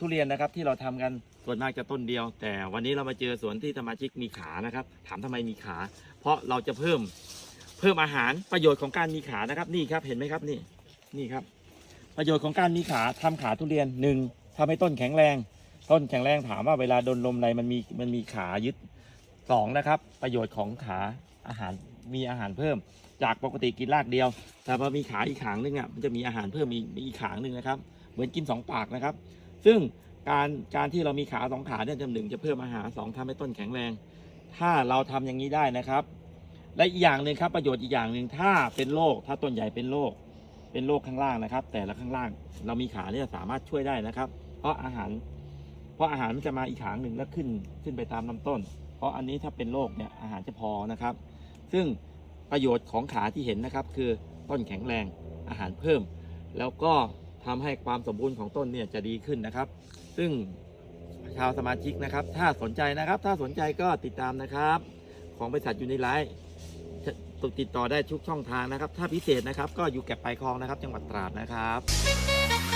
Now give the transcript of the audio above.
ทุเรียนนะครับที่เราทำกันส่วนมากจะต้นเดียว แต่วันนี้เรามาเจอสวนที่สมาชิกมีขานะครับ ถามทำไมมีขา เพราะเราจะเพิ่มเพิ่มอาหารประโยชน์ของการมีขานะครับนี่ครับเห็นไหมครับนี่นี่ครับ ประโยชน์ของการมีขาทำขาทุเรียนหนึ่งทำให้ต้นแข็งแรง ต้นแข็งแรงถามว่าเวลาโดนลมอะไรมันมีมันมีขายึดสองนะครับ ประโยชน์ของขาอาหารมีอาหารเพิ่ม จากปกติกินรากเดียว แต่พอมีขาอีกขางนึงอะมันจะมีอาหารเพิ่มมีมีอีกขางนึงนะครับ เหมือนกินสองปากนะครับ ซึ่งการการที่เรามีขาสองขาเนี่ยจำหนึ่งจะเพิ่มอาหารสองทำให้ต้นแข็งแรง ถ้าเราทำอย่างนี้ได้นะครับ และอีกอย่างหนึ่งครับประโยชน์อีกอย่างหนึ่งถ้าเป็นโรคถ้าต้นใหญ่เป็นโรคเป็นโรคข้างล่างนะครับ แต่ละข้างล่างเรามีขาเนี่ยสามารถช่วยได้นะครับ เพราะอาหาร เพราะอาหารมันจะมาอีกขางหนึ่งแล้วขึ้นขึ้นไปตามลำต้น เพราะอันนี้ถ้าเป็นโรคเนี่ยอาหารจะพอนะครับ ซึ่งประโยชน์ของขาที่เห็นนะครับ คือต้นแข็งแรงอาหารเพิ่ม แล้วก็ ทำให้ความสมบูรณ์ของต้นเนี่ยจะดีขึ้นนะครับ ซึ่งชาวสมาชิกนะครับ ถ้าสนใจนะครับ ถ้าสนใจก็ติดตามนะครับ ของบริษัทยูนิไลท์ติดต่อได้ทุกช่องทางนะครับ ถ้าพิเศษนะครับ ก็อยู่แก็บปลายคลองนะครับ จังหวัดตราดนะครับ